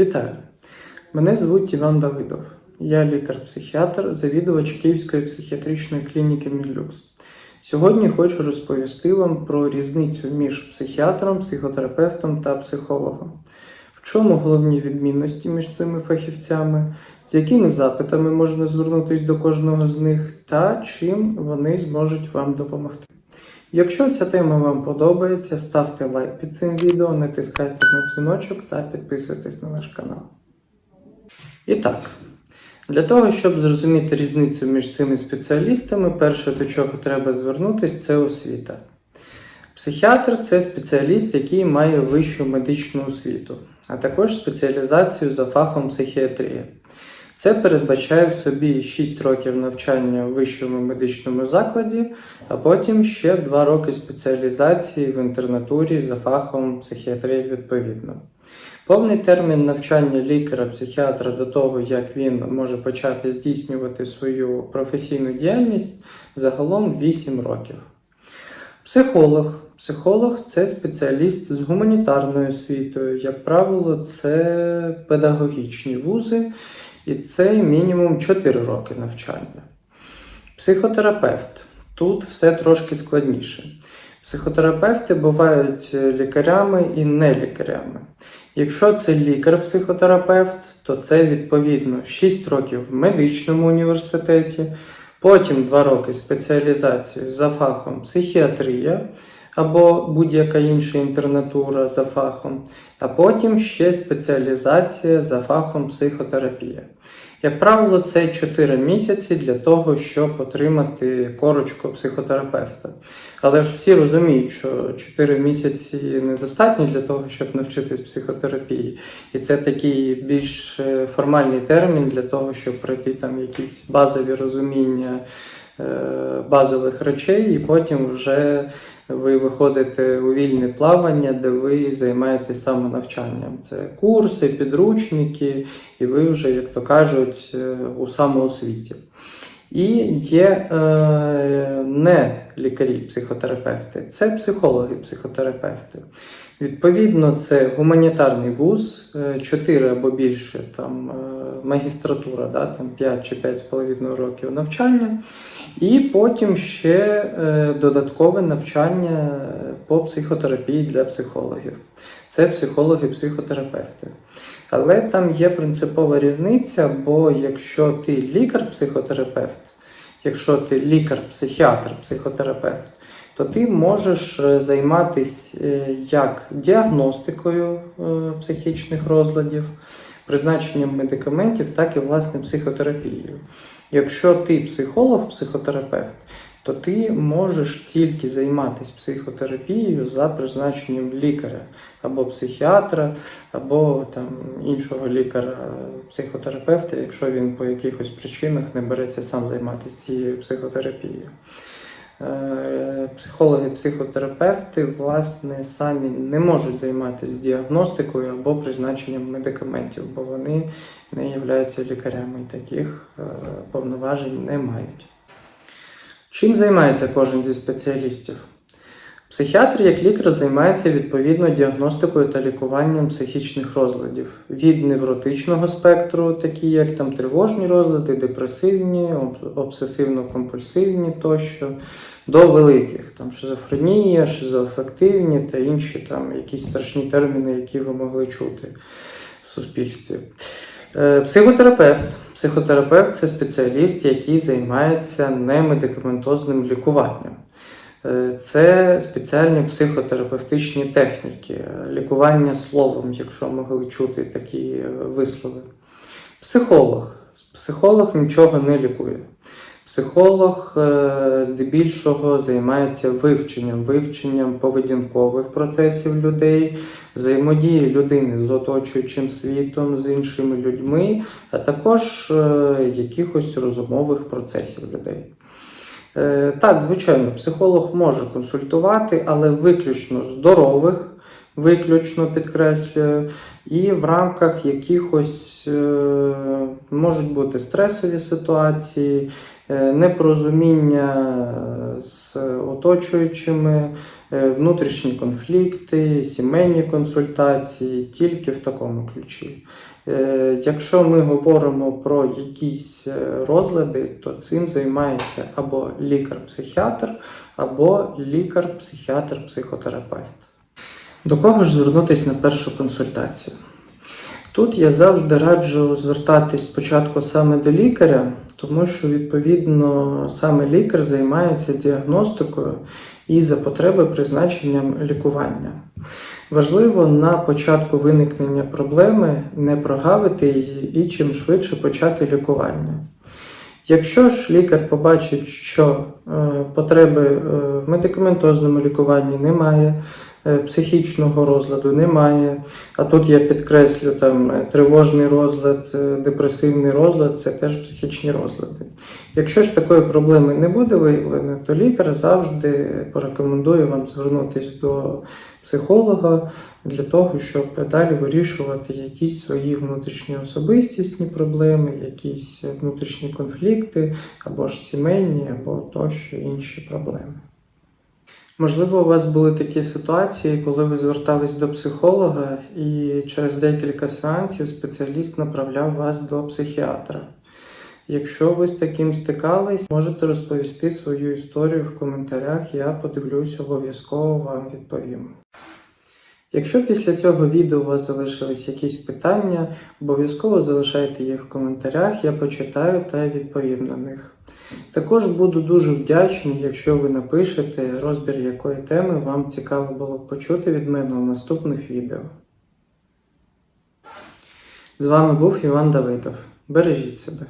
Вітаю! Мене звуть Іван Давидов. Я лікар-психіатр, завідувач Київської психіатричної клініки Мідлюкс. Сьогодні хочу розповісти вам про різницю між психіатром, психотерапевтом та психологом. В чому головні відмінності між цими фахівцями, з якими запитами можна звернутися до кожного з них, та чим вони зможуть вам допомогти. Якщо ця тема вам подобається, ставте лайк під цим відео, натискайте на дзвіночок та підписуйтесь на наш канал. І так, для того, щоб зрозуміти різницю між цими спеціалістами, перше, до чого треба звернутися, це освіта. Психіатр це спеціаліст, який має вищу медичну освіту, а також спеціалізацію за фахом психіатрія. Це передбачає в собі 6 років навчання в вищому медичному закладі, а потім ще 2 роки спеціалізації в інтернатурі за фахом психіатрії відповідно. Повний термін навчання лікаря-психіатра до того, як він може почати здійснювати свою професійну діяльність, загалом 8 років. Психолог. Психолог це спеціаліст з гуманітарною освітою. Як правило, це педагогічні вузи, і це мінімум 4 роки навчання. Психотерапевт. Тут все трошки складніше. Психотерапевти бувають лікарями і не лікарями. Якщо це лікар-психотерапевт, то це відповідно 6 років в медичному університеті, потім 2 роки спеціалізації за фахом психіатрія або будь-яка інша інтернатура за фахом, а потім ще спеціалізація за фахом психотерапія. Як правило, це 4 місяці для того, щоб отримати корочку психотерапевта. Але ж всі розуміють, що 4 місяці недостатньо для того, щоб навчитись психотерапії. І це такий більш е, формальний термін для того, щоб пройти там якісь базові розуміння базових речей, і потім вже ви виходите у вільне плавання, де ви займаєтесь самонавчанням. Це курси, підручники, і ви вже, як то кажуть, е, у самоосвіті. І є е, не лікарі-психотерапевти, це психологи-психотерапевти. Відповідно, це гуманітарний вуз, 4 або більше там е, магістратура, да, там 5 чи 5,5 років навчання, і потім ще е, додаткове навчання по психотерапії для психологів. Це психологи-психотерапевти. Але там є принципова різниця, бо якщо ти лікар-психотерапевт, якщо ти лікар-психіатр, психотерапевт, то ти можеш займатися як діагностикою е, психічних розладів, призначенням медикаментів, так і власне психотерапією. Якщо ти психолог, психотерапевт, то ти можеш тільки займатися психотерапією за призначенням лікаря або психіатра, або там іншого лікаря-психотерапевта, якщо він по якихось причинах не береться сам займатися цією психотерапією. Е, Психологи, психотерапевти, власне, самі не можуть займатися діагностикою або призначенням медикаментів, бо вони не являються лікарями і таких е, повноважень не мають. Чим займається кожен зі спеціалістів? Психіатр як лікар займається відповідно діагностикою та лікуванням психічних розладів від невротичного спектру, такі як там тривожні розлади, депресивні, обсесивно-компульсивні тощо, до великих там шизофренія, шизоафективні та інші там якісь страшні терміни, які ви могли чути в суспільстві. Е, Психотерапевт. Психотерапевт це спеціаліст, який займається немедикаментозним лікуванням. Е, Це спеціальні психотерапевтичні техніки, е, лікування словом, якщо могли чути такі вислови. Психолог. Психолог нічого не лікує. Психолог е, здебільшого займається вивченням, вивченням поведінкових процесів людей, взаємодії людини з оточуючим світом, з іншими людьми, а також е, якихось розумових процесів людей. Е, Так, звичайно, психолог може консультувати, але виключно здорових, виключно підкреслюю, і в рамках якихось можуть бути стресові ситуації, непорозуміння з оточуючими, е, внутрішні конфлікти, сімейні консультації тільки в такому ключі. Е, Якщо ми говоримо про якісь е, розлади, то цим займається або лікар-психіатр, або лікар-психіатр-психотерапевт. До кого ж звернутися на першу консультацію? Тут я завжди раджу звертатись спочатку саме до лікаря, тому що відповідно саме лікар займається діагностикою і за потреби призначенням лікування. Важливо на початку виникнення проблеми не прогавити її і чим швидше почати лікування. Якщо ж лікар побачить, що е, потреби е, в медикаментозному лікуванні немає, психічного розладу немає, а тут я підкреслю там е, тривожний розлад, е, депресивний розлад це теж психічні розлади. Якщо ж такої проблеми не буде виявлено, то лікар завжди порекомендує вам звернутися до психолога для того, щоб далі вирішувати якісь свої внутрішні особистісні проблеми, якісь внутрішні конфлікти, або ж сімейні, або тощо інші проблеми. Можливо, у вас були такі ситуації, коли ви звертались до психолога, і через декілька сеансів спеціаліст направляв вас до психіатра. Якщо ви з таким стикались, можете розповісти свою історію в коментарях, я подивлюсь, обов'язково вам відповім. Якщо після цього відео у вас залишились якісь питання, обов'язково залишайте їх в коментарях, я почитаю та відповім на них. Також буду дуже вдячний, якщо ви напишете розбір якої теми вам цікаво було б почути від мене у наступних відео. З вами був Іван Давидов. Бережіть себе.